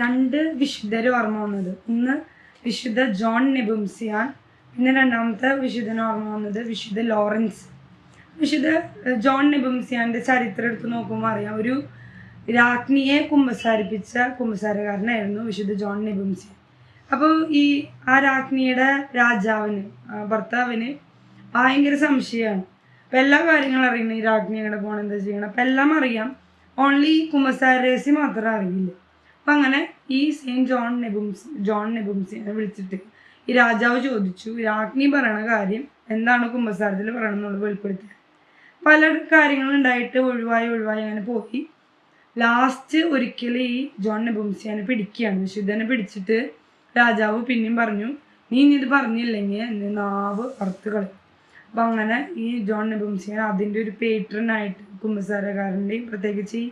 രണ്ട് വിശുദ്ധര് ഓർമ്മ വന്നത്. ഒന്ന് വിശുദ്ധ ജോൺ നെബുംസിയാൻ പിന്നെ രണ്ടാമത്തെ വിശുദ്ധന് ഓർമ്മ വന്നത് വിശുദ്ധ ലോറൻസ്. വിശുദ്ധ ജോൺ നെബുംസിയാന്റെ ചരിത്രം എടുത്ത് നോക്കുമ്പോൾ അറിയാം. ഒരു രാജ്ഞിയെ കുമ്പസാരിപ്പിച്ച കുമ്പസാരക്കാരനായിരുന്നു വിശുദ്ധ ജോൺ നെബുംസിയാൻ. അപ്പോൾ ഈ ആ രാജ്ഞിയുടെ രാജാവിന് ഭർത്താവിന് ഭയങ്കര സംശയമാണ് അപ്പം എല്ലാ കാര്യങ്ങളും അറിയണം ഈ രാജ്ഞി എങ്ങനെ പോകണം എന്താ ചെയ്യണം? അപ്പം എല്ലാം അറിയാം. ഓൺലി കുമ്പസാര രഹസ്യം മാത്രമേ അറിയില്ല. അപ്പം അങ്ങനെ ഈ സെയിന്റ് ജോൺ നെബുംസ് ജോൺ നെബുംസിനെ വിളിച്ചിട്ട് ഈ രാജാവ് ചോദിച്ചു രാജ്ഞി പറയണ കാര്യം എന്താണ് കുംഭസാരത്തിൽ പറയണം എന്നുള്ളത് വെളിപ്പെടുത്തുക പല കാര്യങ്ങളും ഉണ്ടായിട്ട് ഒഴിവായി ഒഴിവായി അങ്ങനെ പോയി. ലാസ്റ്റ് ഒരിക്കൽ ഈ ജോൺ നെബുംസിയാനെ പിടിക്കുകയാണ്. ശുദ്ധനെ പിടിച്ചിട്ട് രാജാവ് പിന്നെയും പറഞ്ഞു നീ ഇനി ഇത് പറഞ്ഞില്ലെങ്കിൽ എന്നെ നാവ് അറുത്ത് കളയും. അപ്പം അങ്ങനെ ഈ ജോൺ നെബുംസിയാൻ അതിന്റെ ഒരു പേട്രനായിട്ട് കുംഭസാരക്കാരന്റെയും പ്രത്യേകിച്ച് ഈ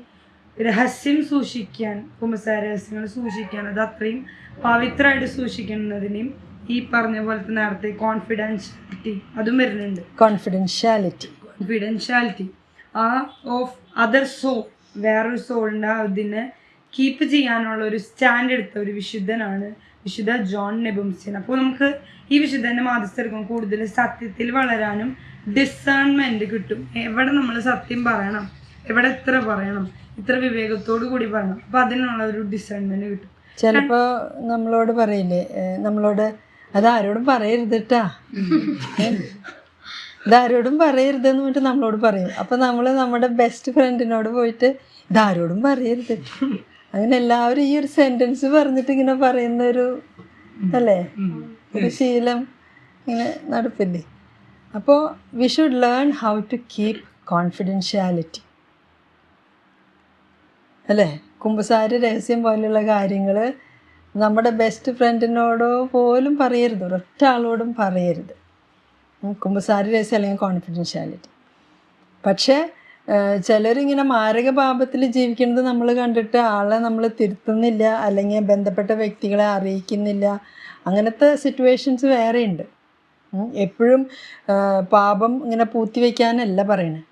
രഹസ്യം സൂക്ഷിക്കാൻ കുമ്പസാര രഹസ്യങ്ങൾ സൂക്ഷിക്കാൻ അത് അത്രയും പവിത്രമായിട്ട് സൂക്ഷിക്കുന്നതിനെയും ഈ പറഞ്ഞ പോലത്തെ നേരത്തെ കോൺഫിഡൻഷ്യാലിറ്റി അതും വരുന്നുണ്ട്. കോൺഫിഡൻഷ്യാലിറ്റി കോൺഫിഡൻഷ്യാലിറ്റി ആ ഓഫ് അതർ സോൾ വേറൊരു സോളിന്റെ അതിനെ കീപ്പ് ചെയ്യാനുള്ള ഒരു സ്റ്റാൻഡ് എടുത്ത ഒരു വിശുദ്ധനാണ് വിശുദ്ധ ജോൺ നെബുംസിൻ അപ്പോൾ നമുക്ക് ഈ വിശുദ്ധന്റെ മാധ്യസ്ഥർക്കും കൂടുതൽ സത്യത്തിൽ വളരാനും ഡിസേൺമെന്റ് കിട്ടും. എവിടെ നമ്മൾ സത്യം പറയണം? എവിടെ എത്ര പറയണം? ഇത്ര വിവേകത്തോടു കൂടി പറയണം. അപ്പോൾ അതിനുള്ള ഒരു ഡിസൈൻമെന്റ് കിട്ടും. ചിലപ്പോ നമ്മളോട് പറയില്ലേ നമ്മളോട് അതാരോടും പറയരുത് കേട്ടാ ഇതാരോടും പറയരുതെന്ന് പറഞ്ഞിട്ട് നമ്മളോട് പറയും. അപ്പം നമ്മൾ നമ്മുടെ ബെസ്റ്റ് ഫ്രണ്ടിനോട് പോയിട്ട് ഇതാരോടും പറയരുത്. അങ്ങനെ എല്ലാവരും ഈ ഒരു സെന്റൻസ് പറഞ്ഞിട്ട് ഇങ്ങനെ പറയുന്ന ഒരു അല്ലേ ഒരു ശീലം ഇങ്ങനെ നടപ്പില്ലേ? അപ്പോൾ we should learn how to keep confidentiality അല്ലേ? കുമ്പസാര രഹസ്യം പോലെയുള്ള കാര്യങ്ങൾ നമ്മുടെ ബെസ്റ്റ് ഫ്രണ്ടിനോടോ പോലും പറയരുത്. ഒരൊറ്റ ആളോടും പറയരുത് കുമ്പസാര രഹസ്യം അല്ലെങ്കിൽ കോൺഫിഡൻഷ്യാലിറ്റി പക്ഷേ ചിലരിങ്ങനെ മാരക പാപത്തിൽ ജീവിക്കുന്നത് നമ്മൾ കണ്ടിട്ട് ആളെ നമ്മൾ തിരുത്തുന്നില്ല അല്ലെങ്കിൽ ബന്ധപ്പെട്ട വ്യക്തികളെ അറിയിക്കുന്നില്ല. അങ്ങനത്തെ സിറ്റുവേഷൻസ് വേറെയുണ്ട്. എപ്പോഴും പാപം ഇങ്ങനെ പൂത്തി വയ്ക്കാനല്ല പറയണേ.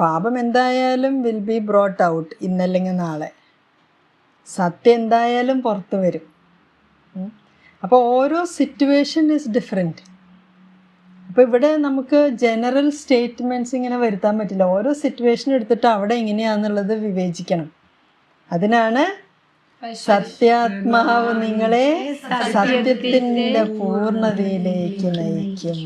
പാപം എന്തായാലും വിൽ ബി ബ്രോട്ട് ഔട്ട് ഇന്നല്ലെങ്കിൽ നാളെ. സത്യം എന്തായാലും പുറത്ത് വരും. അപ്പോൾ ഓരോ സിറ്റുവേഷൻ ഇസ് ഡിഫറെന്റ് അപ്പോൾ ഇവിടെ നമുക്ക് ജനറൽ സ്റ്റേറ്റ്മെന്റ്സ് ഇങ്ങനെ വരുത്താൻ പറ്റില്ല. ഓരോ സിറ്റുവേഷൻ എടുത്തിട്ട് അവിടെ എങ്ങനെയാണെന്നുള്ളത് വിവേചിക്കണം. അതിനാണ് സത്യാത്മാവ് നിങ്ങളെ സത്യത്തിന്റെ പൂർണതയിലേക്ക് നയിക്കും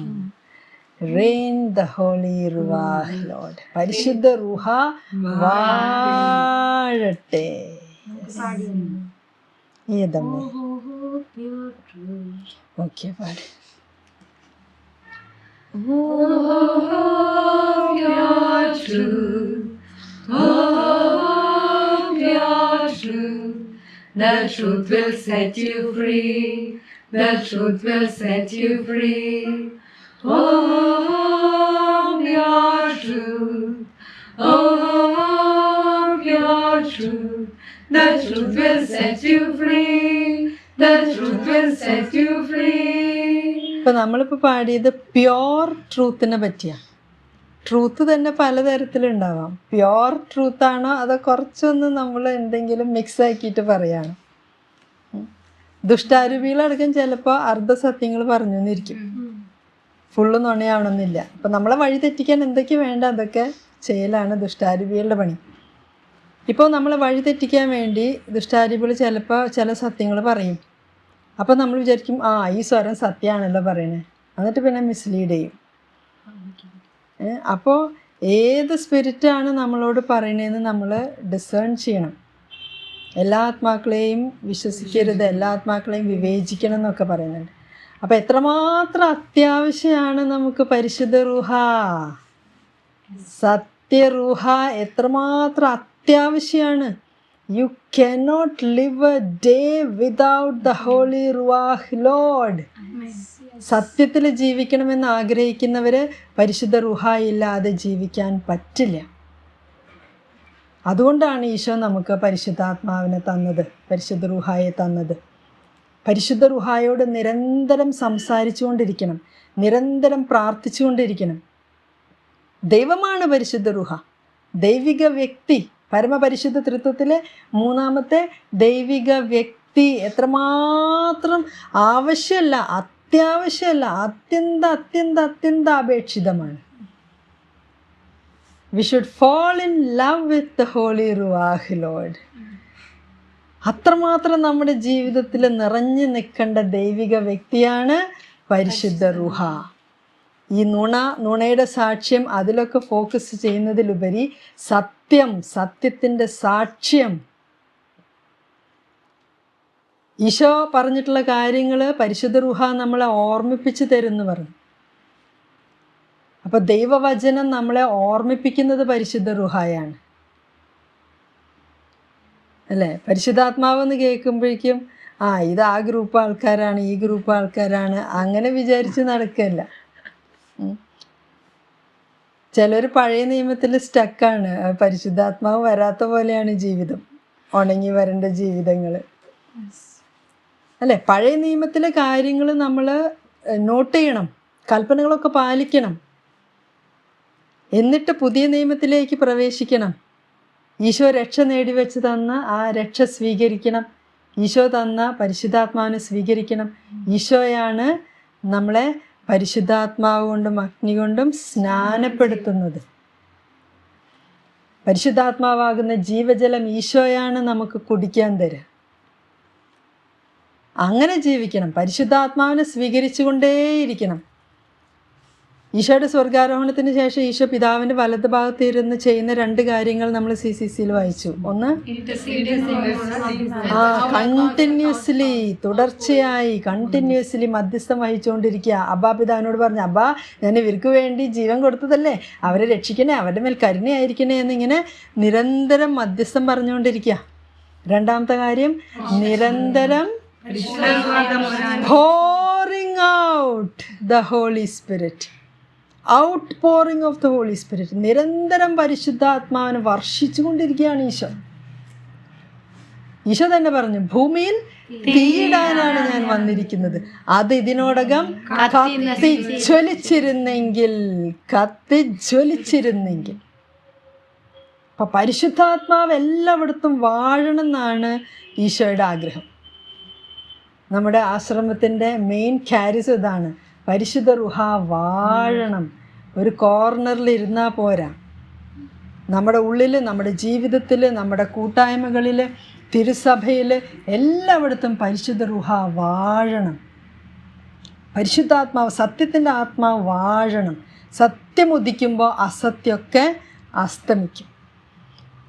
rain the holy ruach load പരിശുദ്ധ റുഹ വാഴട്ടെ ഏതമ്മേ ഓക്കെ പാട് The truth will set you free. The truth will set you free. നമ്മളിപ്പോ truth. Pure truth. The truth will set you free. The truth will set you free. ഇപ്പം നമ്മളിപ്പോൾ പാടിയത് pure ട്രൂത്തിനെ പറ്റിയാണ് ട്രൂത്ത് തന്നെ പലതരത്തിലുണ്ടാവാം പ്യോർ ട്രൂത്ത് ആണോ അതോ കുറച്ചൊന്ന് നമ്മൾ എന്തെങ്കിലും മിക്സ് ആക്കിയിട്ട് പറയാണ്. ദുഷ്ടാരൂപികളടക്കം ചിലപ്പോൾ അർദ്ധസത്യങ്ങൾ പറഞ്ഞു എന്നിരിക്കും ഫുള്ള് നുണയാവണമെന്നില്ല അപ്പം നമ്മളെ വഴി തെറ്റിക്കാൻ എന്തൊക്കെ വേണ്ട? അതൊക്കെ ചെയ്യലാണ് ദുഷ്ടാരൂപികളുടെ പണി. ഇപ്പോൾ നമ്മളെ വഴി തെറ്റിക്കാൻ വേണ്ടി ദുഷ്ടാരൂപികൾ ചിലപ്പോൾ ചില സത്യങ്ങൾ പറയും. അപ്പോൾ നമ്മൾ വിചാരിക്കും ആ ഈ സ്വരം സത്യമാണല്ലോ പറയണേ. എന്നിട്ട് പിന്നെ മിസ്ലീഡ് ചെയ്യും. അപ്പോൾ ഏത് സ്പിരിറ്റാണ് നമ്മളോട് പറയണതെന്ന് നമ്മൾ ഡിസേൺ ചെയ്യണം. എല്ലാ ആത്മാക്കളെയും വിശ്വസിക്കരുത് എല്ലാ ആത്മാക്കളെയും വിവേചിക്കണം എന്നൊക്കെ പറയുന്നുണ്ട്. അപ്പോൾ എത്രമാത്രം അത്യാവശ്യമാണ് നമുക്ക് പരിശുദ്ധ റുഹ? സത്യറുഹ എത്രമാത്രം അത്യാവശ്യമാണ് you cannot live a day without the holy Ruach Lord സത്യത്തിൽ ജീവിക്കണമെന്ന് ആഗ്രഹിക്കുന്നവര് പരിശുദ്ധ റുഹ ഇല്ലാതെ ജീവിക്കാൻ പറ്റില്ല. അതുകൊണ്ടാണ് ഈശോ നമുക്ക് പരിശുദ്ധാത്മാവിനെ തന്നത് പരിശുദ്ധ റുഹായെ തന്നത്. പരിശുദ്ധ റുഹായോട് നിരന്തരം സംസാരിച്ചുകൊണ്ടിരിക്കണം. നിരന്തരം പ്രാർത്ഥിച്ചുകൊണ്ടിരിക്കണം. ദൈവമാണ് പരിശുദ്ധ റുഹ. ദൈവിക വ്യക്തി പരമപരിശുദ്ധ തൃത്വത്തിലെ മൂന്നാമത്തെ ദൈവിക വ്യക്തി എത്രമാത്രം ആവശ്യമല്ല അത്യാവശ്യമല്ല അത്യന്ത അത്യന്ത അത്യന്ത അപേക്ഷിതമാണ്. We should fall in love with the holy Ruach Lord അത്രമാത്രം നമ്മുടെ ജീവിതത്തിൽ നിറഞ്ഞു നിൽക്കേണ്ട ദൈവിക വ്യക്തിയാണ് പരിശുദ്ധ റുഹ. ഈ നുണ നുണയുടെ സാക്ഷ്യം അതിലൊക്കെ ഫോക്കസ് ചെയ്യുന്നതിലുപരി സത്യം സത്യത്തിന്റെ സാക്ഷ്യം. ഈശോ പറഞ്ഞിട്ടുള്ള കാര്യങ്ങൾ പരിശുദ്ധ റുഹ നമ്മളെ ഓർമ്മിപ്പിച്ച് തരുന്നു പറഞ്ഞു. അപ്പോൾ ദൈവവചനം നമ്മളെ ഓർമ്മിപ്പിക്കുന്നത് പരിശുദ്ധ റുഹായാണ്. അല്ലേ? പരിശുദ്ധാത്മാവെന്ന് കേൾക്കുമ്പോഴേക്കും ആ ഇത് ആ ഗ്രൂപ്പ് ആൾക്കാരാണ് ഈ ഗ്രൂപ്പ് ആൾക്കാരാണ് അങ്ങനെ വിചാരിച്ച് നടക്കല്ല. ചിലർ പഴയ നിയമത്തിൽ സ്റ്റക്കാണ് പരിശുദ്ധാത്മാവ് വരാത്ത പോലെയാണ് ജീവിതം. ഉണങ്ങി വരേണ്ട ജീവിതങ്ങൾ അല്ലേ? പഴയ നിയമത്തിലെ കാര്യങ്ങൾ നമ്മൾ നോട്ട് ചെയ്യണം. കൽപ്പനകളൊക്കെ പാലിക്കണം. എന്നിട്ട് പുതിയ നിയമത്തിലേക്ക് പ്രവേശിക്കണം. ഈശോ രക്ഷ നേടിവെച്ച് തന്ന ആ രക്ഷ സ്വീകരിക്കണം. ഈശോ തന്ന പരിശുദ്ധാത്മാവിനെ സ്വീകരിക്കണം. ഈശോയാണ് നമ്മളെ പരിശുദ്ധാത്മാവ് കൊണ്ടും അഗ്നി കൊണ്ടും സ്നാനപ്പെടുത്തുന്നത്. പരിശുദ്ധാത്മാവാകുന്ന ജീവജലം ഈശോയാണ് നമുക്ക് കുടിക്കാൻ തരിക അങ്ങനെ ജീവിക്കണം. പരിശുദ്ധാത്മാവിനെ സ്വീകരിച്ചുകൊണ്ടേയിരിക്കണം. ഈശോയുടെ സ്വർഗാരോഹണത്തിന് ശേഷം ഈശോ പിതാവിന്റെ വലത് ഭാഗത്ത് ഇരുന്ന് ചെയ്യുന്ന രണ്ട് കാര്യങ്ങൾ നമ്മൾ സി സി സിയിൽ വായിച്ചു. ഒന്ന് ആ കണ്ടിന്യൂസ്ലി തുടർച്ചയായി കണ്ടിന്യൂസ്ലി മധ്യസ്ഥം വഹിച്ചുകൊണ്ടിരിക്കുക. അബ്ബാ പിതാവിനോട് പറഞ്ഞു അബ്ബാ ഞാൻ ഇവർക്ക് വേണ്ടി ജീവൻ കൊടുത്തതല്ലേ? അവരെ രക്ഷിക്കണേ അവരുടെ മേൽ കരുണയായിരിക്കണേ എന്നിങ്ങനെ നിരന്തരം മധ്യസ്ഥം പറഞ്ഞുകൊണ്ടിരിക്കുക. രണ്ടാമത്തെ കാര്യം നിരന്തരം pouring out the Holy Spirit. Outpouring of the holy spirit. നിരന്തരം പരിശുദ്ധാത്മാവിനെ വർഷിച്ചുകൊണ്ടിരിക്കുകയാണ് ഈശോ. ഈശോ തന്നെ പറഞ്ഞു ഭൂമിയിൽ തീയിടാനാണ് ഞാൻ വന്നിരിക്കുന്നത്. അത് ഇതിനോടകം കത്തി ജ്വലിച്ചിരുന്നെങ്കിൽ കത്തി ജ്വലിച്ചിരുന്നെങ്കിൽ. അപ്പൊ പരിശുദ്ധാത്മാവ് എല്ലായിടത്തും വാഴണം എന്നാണ് ഈശോയുടെ ആഗ്രഹം. നമ്മുടെ ആശ്രമത്തിന്റെ മെയിൻ ക്യാരിസ് ഇതാണ്. പരിശുദ്ധ റുഹ വാഴണം. ഒരു കോർണറിൽ ഇരുന്നാൽ പോരാ. നമ്മുടെ ഉള്ളിൽ നമ്മുടെ ജീവിതത്തിൽ നമ്മുടെ കൂട്ടായ്മകളിൽ തിരുസഭയിൽ എല്ലായിടത്തും പരിശുദ്ധ റുഹ വാഴണം. പരിശുദ്ധാത്മാവ് സത്യത്തിന്റെ ആത്മാവ് വാഴണം. സത്യം ഉദിക്കുമ്പോൾ അസത്യമൊക്കെ അസ്തമിക്കും.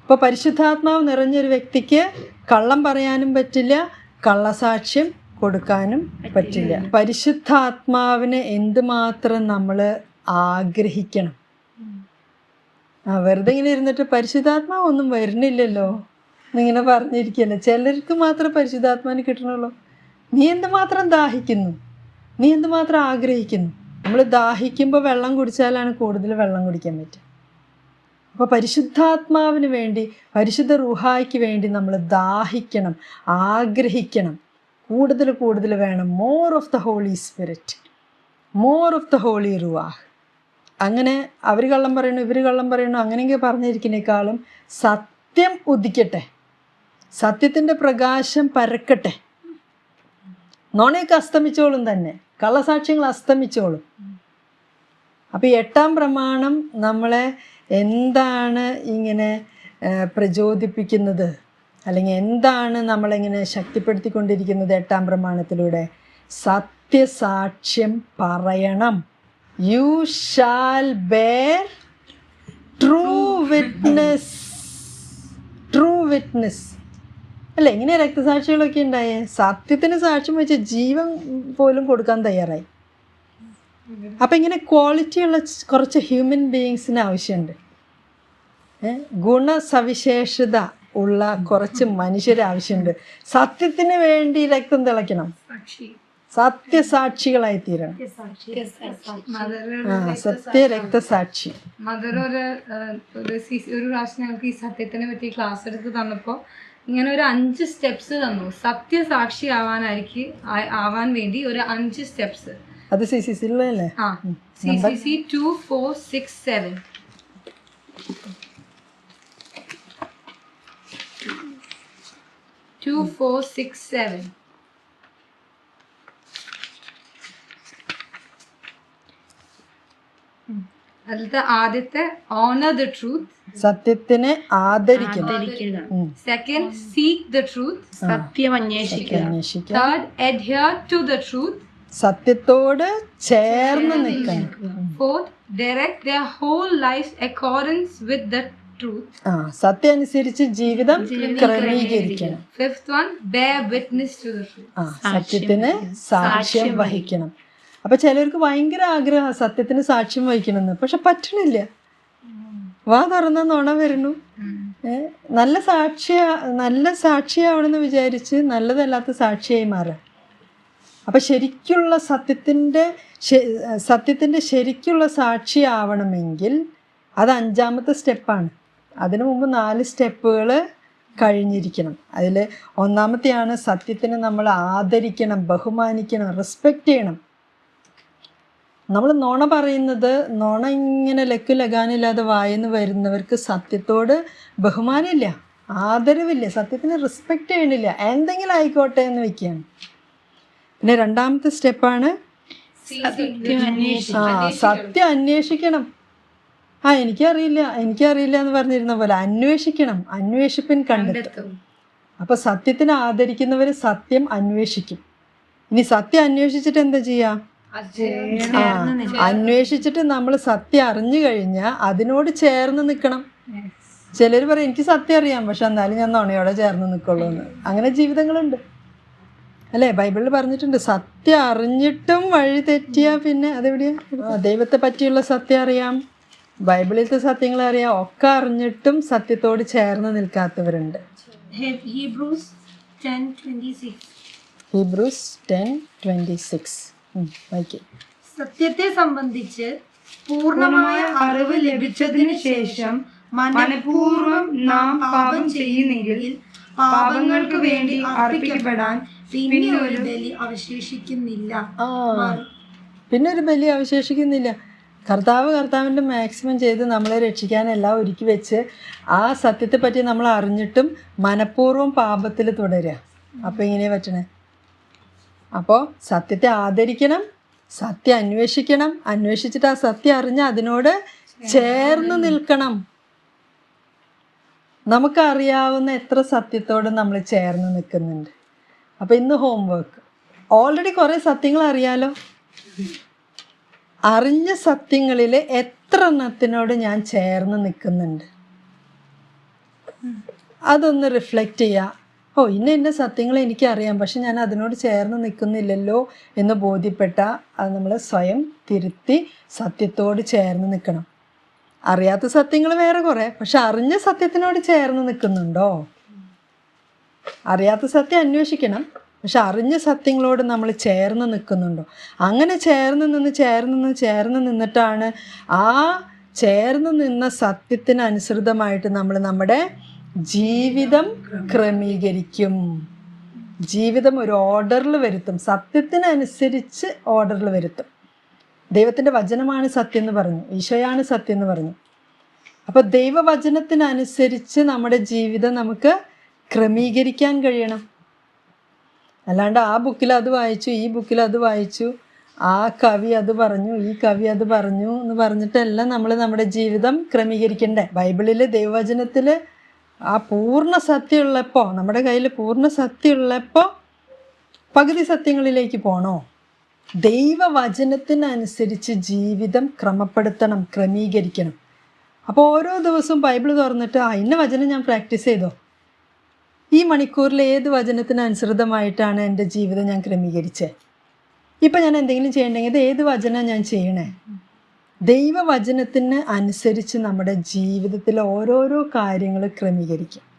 ഇപ്പോൾ പരിശുദ്ധാത്മാവ് നിറഞ്ഞൊരു വ്യക്തിക്ക് കള്ളം പറയാനും പറ്റില്ല കള്ളസാക്ഷ്യം കൊടുക്കാനും പറ്റില്ല. പരിശുദ്ധാത്മാവിനെ എന്തുമാത്രം നമ്മൾ ആഗ്രഹിക്കണം? ആ വെറുതെ ഇങ്ങനെ ഇരുന്നിട്ട് പരിശുദ്ധാത്മാവ് ഒന്നും വരുന്നില്ലല്ലോ എന്നിങ്ങനെ പറഞ്ഞിരിക്കല്ലേ ചിലർക്ക് മാത്രമേ പരിശുദ്ധാത്മാവിന് കിട്ടണുള്ളൂ. നീ എന്തുമാത്രം ദാഹിക്കുന്നു? നീ എന്തുമാത്രം ആഗ്രഹിക്കുന്നു? നമ്മൾ ദാഹിക്കുമ്പോൾ വെള്ളം കുടിച്ചാലാണ് കൂടുതൽ വെള്ളം കുടിക്കാൻ പറ്റുക. അപ്പോൾ പരിശുദ്ധാത്മാവിന് വേണ്ടി പരിശുദ്ധ റുഹായ്ക്ക് വേണ്ടി നമ്മൾ ദാഹിക്കണം ആഗ്രഹിക്കണം. കൂടുതൽ കൂടുതൽ വേണം. More of the holy spirit more of the holy Ruach അങ്ങനെ അവർ കള്ളം പറയണു ഇവർ കള്ളം പറയണു അങ്ങനെയൊക്കെ പറഞ്ഞിരിക്കുന്നേക്കാളും സത്യം ഉദിക്കട്ടെ. സത്യത്തിന്റെ പ്രകാശം പരക്കട്ടെ. നോണയൊക്കെ അസ്തമിച്ചോളും തന്നെ. കള്ളസാക്ഷ്യങ്ങൾ അസ്തമിച്ചോളും. അപ്പോൾ എട്ടാം പ്രമാണം നമ്മളെ എന്താണ് ഇങ്ങനെ പ്രചോദിപ്പിക്കുന്നത്? അല്ലെങ്കിൽ എന്താണ് നമ്മളിങ്ങനെ ശക്തിപ്പെടുത്തിക്കൊണ്ടിരിക്കുന്നത് എട്ടാം പ്രമാണത്തിലൂടെ? സത്യസാക്ഷ്യം പറയണം. You shall bear true witness true witness അല്ല ഇങ്ങനെ രക്തസാക്ഷികളൊക്കെ ഉണ്ടായേ? സത്യത്തിന് സാക്ഷ്യം വെച്ച് ജീവൻ പോലും കൊടുക്കാൻ തയ്യാറായി. അപ്പം ഇങ്ങനെ ക്വാളിറ്റിയുള്ള കുറച്ച് ഹ്യൂമൻ ബീയിങ്സിന് ആവശ്യമുണ്ട്? ഗുണസവിശേഷത. ഉള്ള കുറച്ച് മനുഷ്യരെ ആവശ്യമുണ്ട്. സത്യത്തിന് വേണ്ടി രക്തം തിളയ്ക്കണം. സത്യസാക്ഷികളായി തീരണം ആ സത്യ രക്തസാക്ഷി. മദർ ഒരു ഒരു പ്രാവശ്യം ഞങ്ങൾക്ക് ഈ സത്യത്തിനെ പറ്റി ക്ലാസ് എടുത്ത് തന്നപ്പോൾ ഇങ്ങനെ ഒരു അഞ്ച് സ്റ്റെപ്സ് തന്നു. സത്യസാക്ഷി ആവാനായിരിക്കും ആവാൻ വേണ്ടി ഒരു അഞ്ച് സ്റ്റെപ്സ്. അത് C C C two four six seven. Two four, six, seven. അതിലത്തെ ആദ്യത്തെ ഓണർ ദ ട്രൂത്ത് സത്യത്തിനെ ആദരിക്കണം. സെക്കൻഡ് സീക്ക് ദ ട്രൂത്ത് സത്യം അന്വേഷിക്കുക. Third adhere to the truth സത്യത്തോട് ചേർന്ന് നിൽക്കണം. Fourth direct their whole life accordance with the ആ സത്യം അനുസരിച്ച് ജീവിതം ക്രമീകരിക്കണം. Fifth one bear witness to the truth. ആ സത്യത്തിന് സാക്ഷ്യം വഹിക്കണം. അപ്പൊ ചിലർക്ക് ഭയങ്കര ആഗ്രഹം സത്യത്തിന് സാക്ഷ്യം വഹിക്കണമെന്ന്. പക്ഷെ പറ്റണില്ല. വാ തുറന്ന നുണ വരുന്നു. നല്ല സാക്ഷിയ നല്ല സാക്ഷിയാവണമെന്ന് വിചാരിച്ച് നല്ലതല്ലാത്ത സാക്ഷിയായി മാറ. അപ്പം ശരിക്കുള്ള സത്യത്തിന്റെ സത്യത്തിന്റെ ശരിക്കുള്ള സാക്ഷിയാവണമെങ്കിൽ അത് അഞ്ചാമത്തെ സ്റ്റെപ്പാണ്. അതിനു മുമ്പ് നാല് സ്റ്റെപ്പുകൾ കഴിഞ്ഞിരിക്കണം. അതിൽ ഒന്നാമത്തെയാണ് സത്യത്തിനെ നമ്മൾ ആദരിക്കണം ബഹുമാനിക്കണം റെസ്പെക്റ്റ് ചെയ്യണം. നമ്മൾ നുണ പറയുന്നത് നുണ ഇങ്ങനെ ലക്കു ലഗാനില്ലാതെ വായെന്ന് വരുന്നവർക്ക് സത്യത്തോട് ബഹുമാനമില്ല ആദരവില്ല സത്യത്തിന് റെസ്പെക്റ്റ് ചെയ്യണില്ല എന്തെങ്കിലും ആയിക്കോട്ടെ എന്ന് വെക്കുകയാണ്. പിന്നെ രണ്ടാമത്തെ സ്റ്റെപ്പാണ് ആ സത്യം അന്വേഷിക്കണം. ആ എനിക്കറിയില്ല എനിക്കറിയില്ല എന്ന് പറഞ്ഞിരുന്ന പോലെ അന്വേഷിക്കണം. അന്വേഷിപ്പിൻ കണ്ടെത്തും. അപ്പൊ സത്യത്തിന് ആദരിക്കുന്നവർ സത്യം അന്വേഷിക്കും. ഇനി സത്യം അന്വേഷിച്ചിട്ട് എന്താ ചെയ്യാ? ആ അന്വേഷിച്ചിട്ട് നമ്മൾ സത്യം അറിഞ്ഞു കഴിഞ്ഞാൽ അതിനോട് ചേർന്ന് നിൽക്കണം. ചിലർ പറയും എനിക്ക് സത്യം അറിയാം പക്ഷെ എന്നാലും ഞാൻ നുണയോടെ ചേർന്ന് നിൽക്കുള്ളൂ എന്ന്. അങ്ങനെ ജീവിതങ്ങളുണ്ട്. അല്ലേ? ബൈബിളിൽ പറഞ്ഞിട്ടുണ്ട് സത്യം അറിഞ്ഞിട്ടും വഴി തെറ്റിയാ പിന്നെ അതെവിടെയാ? ദൈവത്തെ പറ്റിയുള്ള സത്യം അറിയാം. ബൈബിളിലത്തെ സത്യങ്ങൾ അറിയാം. ഒക്കെ അറിഞ്ഞിട്ടും സത്യത്തോട് ചേർന്ന് നിൽക്കാത്തവരുണ്ട്. Hebrews 10:26 Hebrews ten twenty six. സത്യത്തെ സംബന്ധിച്ച് പൂർണമായ അറിവ് ലഭിച്ചതിന് ശേഷം മനഃപൂർവം നാം പാപം ചെയ്യുന്നെങ്കിൽ പാപങ്ങൾക്ക് വേണ്ടി അർപ്പിക്കപ്പെടാൻ പിന്നെ ഒരു ബലി അവശേഷിക്കുന്നില്ല. പിന്നെ ഒരു ബലി അവശേഷിക്കുന്നില്ല. കർത്താവ് കർത്താവിന്റെ മാക്സിമം ചെയ്ത് നമ്മളെ രക്ഷിക്കാനെല്ലാം ഒരുക്കി വെച്ച് ആ സത്യത്തെ പറ്റി നമ്മൾ അറിഞ്ഞിട്ടും മനഃപൂർവം പാപത്തിൽ തുടരുക അപ്പോൾ ഇങ്ങനെ പറ്റണേ? അപ്പോൾ സത്യത്തെ ആദരിക്കണം സത്യം അന്വേഷിക്കണം അന്വേഷിച്ചിട്ട് ആ സത്യം അറിഞ്ഞ് അതിനോട് ചേർന്ന് നിൽക്കണം. നമുക്കറിയാവുന്ന എത്ര സത്യത്തോട് നമ്മൾ ചേർന്ന് നിൽക്കുന്നുണ്ട്. അപ്പോൾ ഇന്ന് ഹോംവർക്ക് ഓൾറെഡി കുറേ സത്യങ്ങൾ അറിയാലോ? അറിഞ്ഞ സത്യങ്ങളിൽ എത്ര എണ്ണത്തിനോട് ഞാൻ ചേർന്ന് നിൽക്കുന്നുണ്ട് അതൊന്ന് റിഫ്ലക്റ്റ് ചെയ്യുക ഓ ഇന്ന ഇന്ന സത്യങ്ങൾ എനിക്കറിയാം പക്ഷെ ഞാൻ അതിനോട് ചേർന്ന് നിൽക്കുന്നില്ലല്ലോ എന്ന് ബോധ്യപ്പെട്ട അത് നമ്മൾ സ്വയം തിരുത്തി സത്യത്തോട് ചേർന്ന് നിൽക്കണം അറിയാത്ത സത്യങ്ങൾ വേറെ കുറേ പക്ഷെ അറിഞ്ഞ സത്യത്തിനോട് ചേർന്ന് നിൽക്കുന്നുണ്ടോ അറിയാത്ത സത്യം അന്വേഷിക്കണം. പക്ഷെ അറിഞ്ഞ സത്യങ്ങളോട് നമ്മൾ ചേർന്ന് നിൽക്കുന്നുണ്ടോ? അങ്ങനെ ചേർന്ന് നിന്ന് ചേർന്ന് നിന്ന് ചേർന്ന് നിന്നിട്ടാണ് ആ ചേർന്ന് നിന്ന സത്യത്തിനനുസൃതമായിട്ട് നമ്മൾ നമ്മുടെ ജീവിതം ക്രമീകരിക്കും. ജീവിതം ഒരു ഓർഡറിൽ വരുത്തും. സത്യത്തിനനുസരിച്ച് ഓർഡറിൽ വരുത്തും. ദൈവത്തിന്റെ വചനമാണ് സത്യം എന്ന് പറഞ്ഞു. ഈശോയാണ് സത്യം എന്ന് പറഞ്ഞു. അപ്പോൾ ദൈവവചനത്തിനനുസരിച്ച് നമ്മുടെ ജീവിതം നമുക്ക് ക്രമീകരിക്കാൻ കഴിയണം. അല്ലാണ്ട് ആ ബുക്കിൽ അത് വായിച്ചു ഈ ബുക്കിൽ അത് വായിച്ചു ആ കവി അത് പറഞ്ഞു ഈ കവി അത് പറഞ്ഞു എന്ന് പറഞ്ഞിട്ടെല്ലാം നമ്മൾ നമ്മുടെ ജീവിതം ക്രമീകരിക്കണ്ടേ. ബൈബിളിൽ ദൈവവചനത്തിൽ ആ പൂർണ സത്യമുള്ളപ്പോൾ നമ്മുടെ കയ്യിൽ പൂർണ സത്യമുള്ളപ്പോൾ പകുതി സത്യങ്ങളിലേക്ക് പോണോ? ദൈവവചനത്തിനനുസരിച്ച് ജീവിതം ക്രമപ്പെടുത്തണം ക്രമീകരിക്കണം. അപ്പോൾ ഓരോ ദിവസവും ബൈബിൾ തുറന്നിട്ട് ആ ഇന്ന വചനം ഞാൻ പ്രാക്ടീസ് ചെയ്തോ? ഈ മണിക്കൂറിൽ ഏത് വചനത്തിന് അനുസൃതമായിട്ടാണ് എന്റെ ജീവിതം ഞാൻ ക്രമീകരിച്ചത് ഇപ്പം ഞാൻ എന്തെങ്കിലും ചെയ്യണമെങ്കിൽ ഏത് വചനം ഞാൻ ചെയ്യണേ? ദൈവവചനത്തിന് അനുസരിച്ച് നമ്മുടെ ജീവിതത്തിലെ ഓരോരോ കാര്യങ്ങൾ ക്രമീകരിക്കും.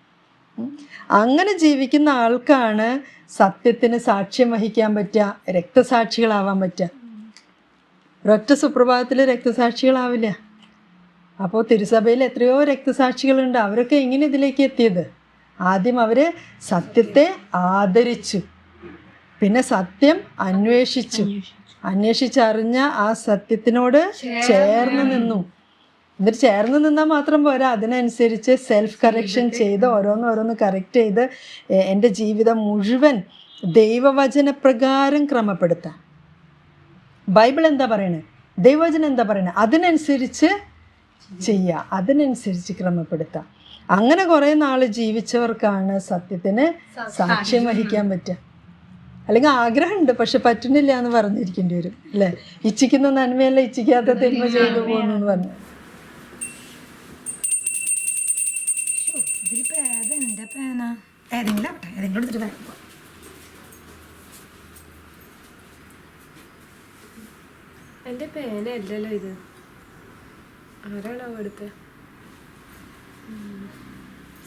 അങ്ങനെ ജീവിക്കുന്ന ആൾക്കാണ് സത്യത്തിന് സാക്ഷ്യം വഹിക്കാൻ പറ്റുക രക്തസാക്ഷികളാവാൻ പറ്റുക. ഒരൊറ്റ സുപ്രഭാതത്തിൽ രക്തസാക്ഷികളാവില്ല. അപ്പോൾ തിരുസഭയിൽ എത്രയോ രക്തസാക്ഷികളുണ്ട്. അവരൊക്കെ എങ്ങനെ ഇതിലേക്ക് എത്തിയത്? ആദ്യം അവർ സത്യത്തെ ആദരിച്ചു. പിന്നെ സത്യം അന്വേഷിച്ചു. അന്വേഷിച്ചറിഞ്ഞ ആ സത്യത്തിനോട് ചേർന്ന് നിന്നു. എന്നിട്ട് ചേർന്ന് നിന്നാൽ മാത്രം പോരാ. അതിനനുസരിച്ച് സെൽഫ് കറക്ഷൻ ചെയ്ത് ഓരോന്ന് ഓരോന്ന് കറക്റ്റ് ചെയ്ത് എന്റെ ജീവിതം മുഴുവൻ ദൈവവചനപ്രകാരം ക്രമപ്പെടുത്താം. ബൈബിൾ എന്താ പറയണേ? ദൈവവചനം എന്താ പറയണേ? അതിനനുസരിച്ച് ചെയ്യുക അതിനനുസരിച്ച് ക്രമപ്പെടുത്താം. അങ്ങനെ കുറേ നാൾ ജീവിച്ചവർക്കാണ് സത്യത്തിന് സാക്ഷ്യം വഹിക്കാൻ പറ്റുക. അല്ലെങ്കിൽ ആഗ്രഹമുണ്ട് പക്ഷെ പറ്റുന്നില്ല എന്ന് പറഞ്ഞിരിക്കേണ്ടി വരും അല്ലേ? ഇച്ഛിക്കുന്ന നന്മയല്ല ഇച്ഛിക്കാത്ത തിന്മ ചെയ്തു പോകുന്നു എന്ന് പറഞ്ഞു എന്റെ പേന? ഏതെങ്കിലും ആവട്ടെ ഏതെങ്കിലും എടുത്തിട്ട് വരാം. എന്റെ പേനയല്ലല്ലോ ഇത്. ആരാണോ എടുത്തത്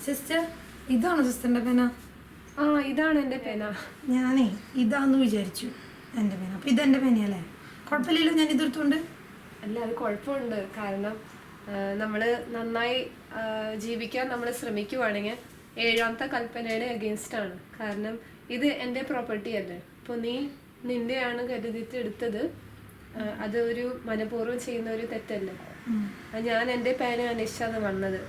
സിസ്റ്റർ ഇതാണോ സിസ്റ്ററിന്റെ പേന? ആ ഇതാണ് എന്റെ പേന. ഞാനേ ഇതാന്ന് വിചാരിച്ചു എന്റെ പേന. അപ്പൊ ഇതെന്റെ പേനയല്ലേ? കുഴപ്പമില്ലല്ലോ ഞാൻ ഇതെടുത്തോണ്ട്? അല്ല അത് കുഴപ്പമുണ്ട്. കാരണം നമ്മൾ നന്നായി ജീവിക്കാൻ നമ്മൾ ശ്രമിക്കുവാണെങ്കിൽ ഏഴാമത്തെ കൽപ്പനയുടെ അഗേൻസ്റ്റ് ആണ്. കാരണം ഇത് എന്റെ പ്രോപ്പർട്ടി അല്ലേ? അപ്പോൾ നീ നിന്റെയാണ് കരുതിയിട്ട് എടുത്തത് അതൊരു അത് ഒരു മനഃപൂർവം ചെയ്യുന്ന ഒരു തെറ്റല്ലേ? ഞാൻ എന്റെ പേന അന്വേഷിച്ചാണ് വന്നത്.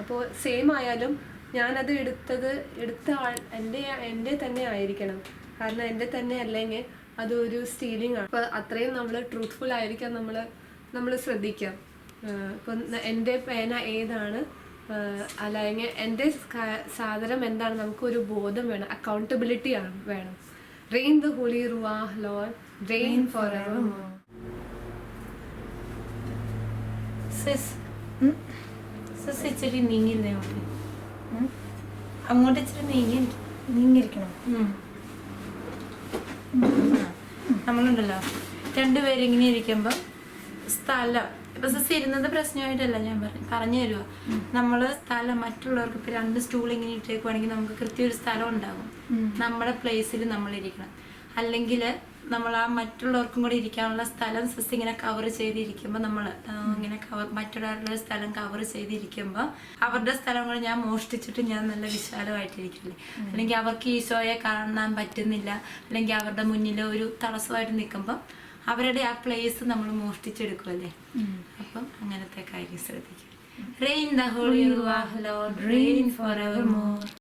അപ്പോൾ സെയിം ആയാലും ഞാനത് എടുത്തത് എടുത്ത ആൾ എന്റെ എന്റെ തന്നെ ആയിരിക്കണം. കാരണം എന്റെ തന്നെ അല്ലെങ്കിൽ അതൊരു സ്റ്റീലിംഗ് ആണ്. അപ്പോൾ അത്രയും നമ്മൾ ട്രൂത്ത്ഫുൾ ആയിരിക്കാൻ നമ്മൾ നമ്മൾ ശ്രദ്ധിക്കാം ഇപ്പം എന്റെ പേന ഏതാണ്? അല്ലെങ്കിൽ എന്റെ സാധനം എന്താണ്? നമുക്കൊരു ബോധം വേണം. അക്കൗണ്ടബിലിറ്റി ആണ് വേണം. Rain the holy Ruach Lord rain forever സിസ് സിസ് ഇച്ചിരി നീങ്ങിരുന്നേ അങ്ങോട്ട് ഇച്ചിരി നീങ്ങി നീങ്ങിയിരിക്കണം? നമ്മളുണ്ടല്ലോ. രണ്ടുപേരും ഇങ്ങനെ ഇരിക്കുമ്പോൾ സ്ഥലം. ഇപ്പൊ സിസ് ഇരുന്നത് പ്രശ്നമായിട്ടല്ല ഞാൻ പറഞ്ഞു പറഞ്ഞു തരുക നമ്മൾ സ്ഥലം മറ്റുള്ളവർക്ക് ഇപ്പൊ രണ്ട് സ്റ്റൂൾ ഇങ്ങനെ ഇട്ടേക്കുവാണെങ്കിൽ നമുക്ക് കൃത്യ ഒരു സ്ഥലം ഉണ്ടാകും. നമ്മുടെ പ്ലേസിൽ നമ്മൾ ഇരിക്കണം അല്ലെങ്കിൽ നമ്മൾ ആ മറ്റുള്ളവർക്കും കൂടി ഇരിക്കാനുള്ള സ്ഥലം സിസ് ഇങ്ങനെ കവർ ചെയ്തിരിക്കുമ്പോൾ നമ്മൾ ഇങ്ങനെ കവർ മറ്റുള്ളവരുടെ സ്ഥലം കവർ ചെയ്തിരിക്കുമ്പോൾ അവരുടെ സ്ഥലം കൂടെ ഞാൻ മോഷ്ടിച്ചിട്ട് ഞാൻ നല്ല വിശാലമായിട്ടിരിക്കില്ലേ? അല്ലെങ്കിൽ അവർക്ക് ഈശോയെ കാണാൻ പറ്റുന്നില്ല. അല്ലെങ്കിൽ അവരുടെ മുന്നിൽ ഒരു തടസ്സമായിട്ട് നിൽക്കുമ്പോൾ അവരുടെ ആ പ്ലേസ് നമ്മൾ മോഷ്ടിച്ചെടുക്കുമല്ലേ അപ്പം അങ്ങനത്തെ കാര്യം ശ്രദ്ധിക്കും rain the holy rain forever more